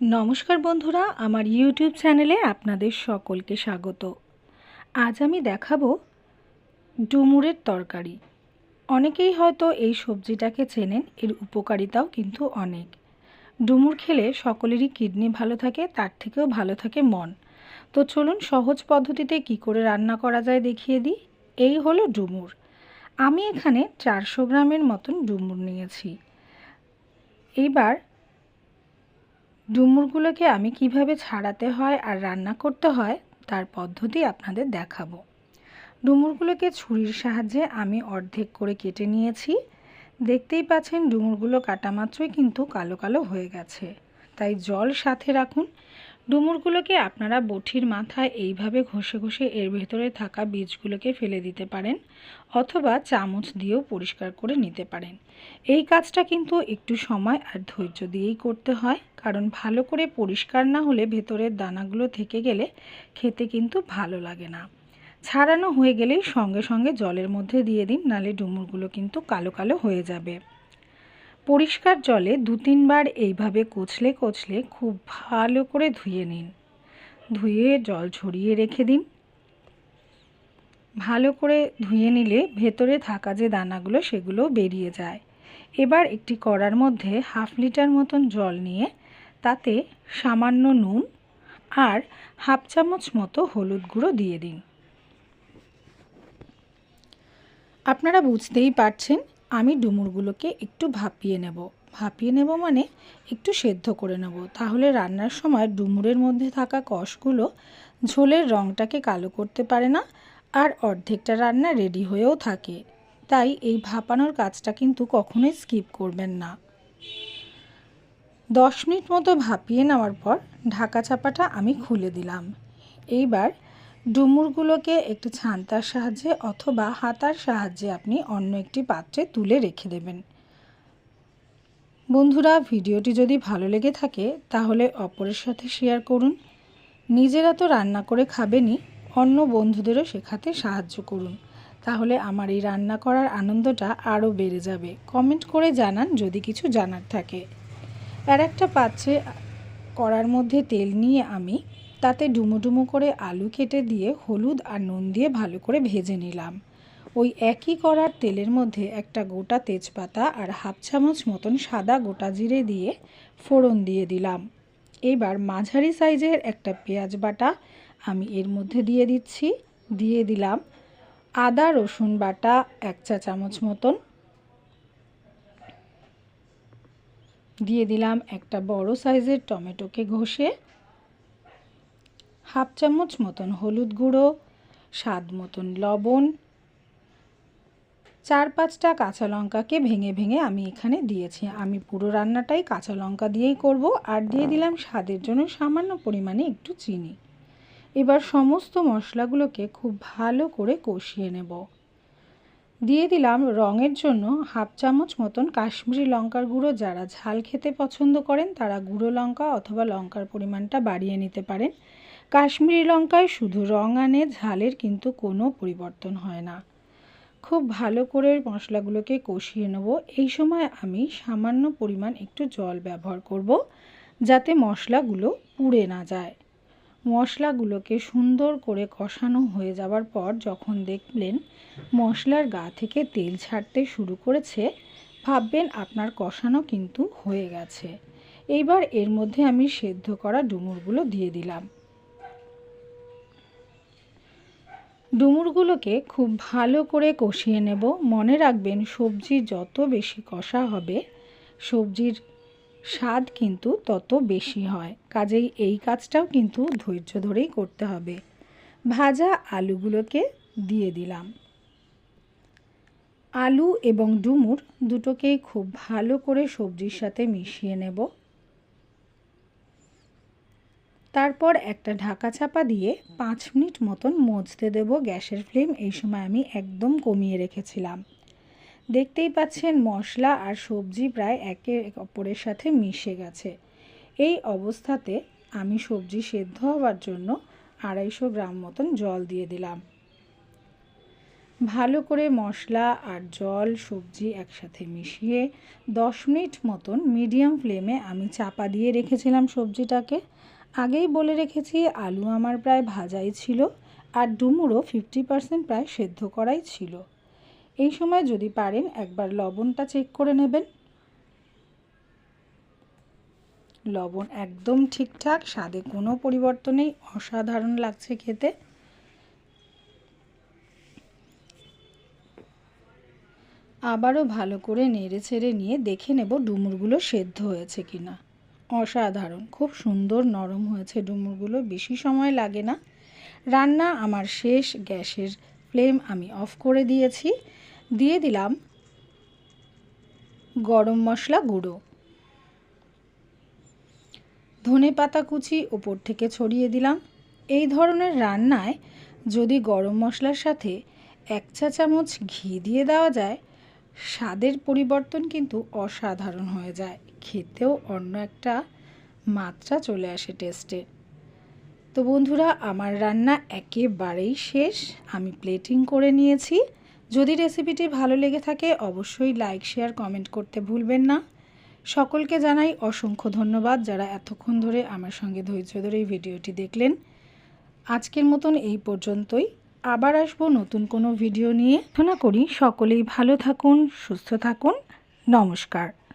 নমস্কার বন্ধুরা, আমার ইউটিউব চ্যানেলে আপনাদের সকলকে স্বাগত। আজ আমি দেখাবো ডুমুরের তরকারি। অনেকেই হয়তো এই সবজিটাকে চেনেন, এর উপকারিতাও কিন্তু অনেক। ডুমুর খেলে সকলেরই কিডনি ভালো থাকে, তার থেকেও ভালো থাকে মন। তো চলুন সহজ পদ্ধতিতে কি করে রান্না করা যায় দেখিয়ে দিই। এই হলো ডুমুর। আমি এখানে চারশো গ্রামের মতন ডুমুর নিয়েছি। এইবার ডুমুরগুলোকে আমি কীভাবে ছাড়াতে হয় আর রান্না করতে হয়, তার পদ্ধতি আপনাদের দেখাবো। ডুমুরগুলোকে ছুরির সাহায্যে আমি অর্ধেক করে কেটে নিয়েছি। দেখতেই পাচ্ছেন ডুমুরগুলো কাটা মাত্রই কিন্তু কালো কালো হয়ে গেছে। তাই জল সাথে রাখুন ডুমুরগুলোকে আপনারা বঠির মাথায় এইভাবে ঘষে ঘষে এর ভেতরে থাকা বীজগুলোকে ফেলে দিতে পারেন অথবা চামচ দিয়েও পরিষ্কার করে নিতে পারেন। এই কাজটা কিন্তু একটু সময় আর ধৈর্য দিয়েই করতে হয়, কারণ ভালো করে পরিষ্কার না হলে ভেতরের দানাগুলো থেকে গেলে খেতে কিন্তু ভালো লাগে না। ছাড়ানো হয়ে গেলেই সঙ্গে সঙ্গে জলের মধ্যে দিয়ে দিন, নালে ডুমুরগুলো কিন্তু কালো কালো হয়ে যাবে। পরিষ্কার জলে দু তিনবার এইভাবে কচলে কচলে খুব ভালো করে ধুয়ে নিন। ধুয়ে জল ছড়িয়ে রেখে দিন। ভালো করে ধুয়ে নিলে ভেতরে থাকা যে দানাগুলো সেগুলো বেরিয়ে যায়। এবার একটি কড়ার মধ্যে হাফ লিটার মতন জল নিয়ে তাতে সামান্য নুন আর হাফ চামচ মতো হলুদ গুঁড়ো দিয়ে দিন। আপনারা বুঝতেই পারছেন আমি ডুমুরগুলোকে একটু ভাপিয়ে নেব। ভাপিয়ে নেব মানে একটু সেদ্ধ করে নেব। তাহলে রান্নার সময় ডুমুরের মধ্যে থাকা কষগুলো ঝোলের রঙটাকে কালো করতে পারে না আর অর্ধেকটা রান্না রেডি হয়েও থাকে। তাই এই ভাপানোর কাজটা কিন্তু কখনোই স্কিপ করবেন না। দশ মিনিট মতো ভাপিয়ে নেওয়ার পর ঢাকা চাপাটা আমি খুলে দিলাম। এইবার ডুমুরগুলোকে একটি ছান্তার সাহায্যে অথবা হাতার সাহায্যে আপনি অন্য একটি পাত্রে তুলে রেখে দেবেন। বন্ধুরা, ভিডিওটি যদি ভালো লেগে থাকে, তাহলে অপরের সাথে শেয়ার করুন। নিজেরা তো রান্না করে খাবেনই, অন্য বন্ধুদেরও শেখাতে সাহায্য করুন। তাহলে আমার এই রান্না করার আনন্দটা আরও বেড়ে যাবে। কমেন্ট করে জানান যদি কিছু জানার থাকে। আর একটা পাত্রে করার মধ্যে তেল নিয়ে আমি তাতে ডুমো ডুমো করে আলু কেটে দিয়ে হলুদ আর নুন দিয়ে ভালো করে ভেজে নিলাম। ওই একই করার তেলের মধ্যে একটা গোটা তেজপাতা আর হাফ চামচ মতন সাদা গোটা জিরে দিয়ে ফোড়ন দিয়ে দিলাম। এবার মাঝারি সাইজের একটা পেঁয়াজ বাটা আমি এর মধ্যে দিয়ে দিচ্ছি। দিয়ে দিলাম আদা, রসুন বাটা এক চা চামচ মতন। দিয়ে দিলাম একটা বড় সাইজের টমেটোকে ঘষে। হাফ চামচ মতন হলুদ গুঁড়ো, স্বাদ মতন লবণ, চার পাঁচটা কাঁচা লঙ্কাকে ভেঙে ভেঙে আমি এখানে দিয়েছি। আমি পুরো রান্নাটাই কাঁচা লঙ্কা দিয়েই করব আর দিয়ে দিলাম স্বাদের জন্য সামান্য পরিমাণে একটু চিনি। এবার সমস্ত মশলাগুলোকে খুব ভালো করে কষিয়ে নেব। দিয়ে দিলাম রঙের জন্য হাফ চামচ মতন কাশ্মীরি লঙ্কার গুঁড়ো। যারা ঝাল খেতে পছন্দ করেন তারা গুঁড়ো লঙ্কা অথবা লঙ্কার পরিমাণটা বাড়িয়ে নিতে পারেন। কাশ্মীরি লঙ্কায় শুধু রং আনে, ঝালের কিন্তু কোনো পরিবর্তন হয় না। খুব ভালো করে মশলাগুলোকে কষিয়ে নেব। এই সময় আমি সামান্য পরিমাণ একটু জল ব্যবহার করব, যাতে মশলাগুলো পুড়ে না যায়। মশলাগুলোকে সুন্দর করে কষানো হয়ে যাওয়ার পর যখন দেখলেন মশলার গা থেকে তেল ছাড়তে শুরু করেছে, ভাববেন আপনার কষানো কিন্তু হয়ে গেছে। এইবার এর মধ্যে আমি সেদ্ধ করা ডুমুরগুলো দিয়ে দিলাম। ডুমুরগুলোকে খুব ভালো করে কষিয়ে নেব। মনে রাখবেন, সবজি যত বেশি কষা হবে, সবজির স্বাদ কিন্তু তত বেশি হয়। কাজেই এই কাজটাও কিন্তু ধৈর্য ধরেই করতে হবে। ভাজা আলুগুলোকে দিয়ে দিলাম। আলু এবং ডুমুর দুটোকেই খুব ভালো করে সবজির সাথে মিশিয়ে নেব। তারপর একটা ঢাকা চাপা দিয়ে পাঁচ মিনিট মতন মজতে দেব গ্যাসের ফ্লেম, এই সময় আমি একদম কমিয়ে রেখেছিলাম। দেখতেই পাচ্ছেন মশলা আর সবজি প্রায় একে অপরের সাথে মিশে গেছে। এই অবস্থাতে আমি সবজি সেদ্ধ হওয়ার জন্য আড়াইশো গ্রাম মতন জল দিয়ে দিলাম। ভালো করে মশলা আর জল, সবজি একসাথে মিশিয়ে দশ মিনিট মতন মিডিয়াম ফ্লেমে আমি চাপা দিয়ে রেখেছিলাম সবজিটাকে। আগেই বলে রেখেছি, আলু আমার প্রায় ভাজাই ছিল আর ডুমুরও ফিফটি পার্সেন্ট প্রায় সেদ্ধ করাই ছিল। এই সময় যদি পারেন একবার লবণটা চেক করে নেবেন। লবণ একদম ঠিকঠাক, স্বাদে কোনো পরিবর্তন নেই, অসাধারণ লাগছে খেতে। আবারও ভালো করে নেড়ে ছেড়ে নিয়ে দেখে নেব ডুমুরগুলো সেদ্ধ হয়েছে কি না অসাধারণ। খুব সুন্দর নরম হয়েছে ডুমুরগুলো, বেশি সময় লাগে না। রান্না আমার শেষ গ্যাসের ফ্লেম আমি অফ করে দিয়েছি। দিয়ে দিলাম গরম মশলা গুঁড়ো। ধনে পাতা কুচি ওপর থেকে ছড়িয়ে দিলাম। এই ধরনের রান্নায় যদি গরম মশলার সাথে এক চা চামচ ঘি দিয়ে দেওয়া যায়, স্বাদের পরিবর্তন কিন্তু অসাধারণ হয়ে যায়। খেতেও অন্য একটা মাত্রা চলে আসে টেস্টে তো বন্ধুরা, আমার রান্না একেবারেই শেষ। আমি প্লেটিং করে নিয়েছি। যদি রেসিপিটি ভালো লেগে থাকে, অবশ্যই লাইক শেয়ার কমেন্ট করতে ভুলবেন না। সকলকে জানাই অসংখ্য ধন্যবাদ যারা এতক্ষণ ধরে আমার সঙ্গে ধৈর্য ধরে এই ভিডিওটি দেখলেন। আজকের মতন এই পর্যন্তই। আবার আসব নতুন কোনো ভিডিও নিয়ে। প্রার্থনা করি সকলেই ভালো থাকুন, সুস্থ থাকুন। নমস্কার।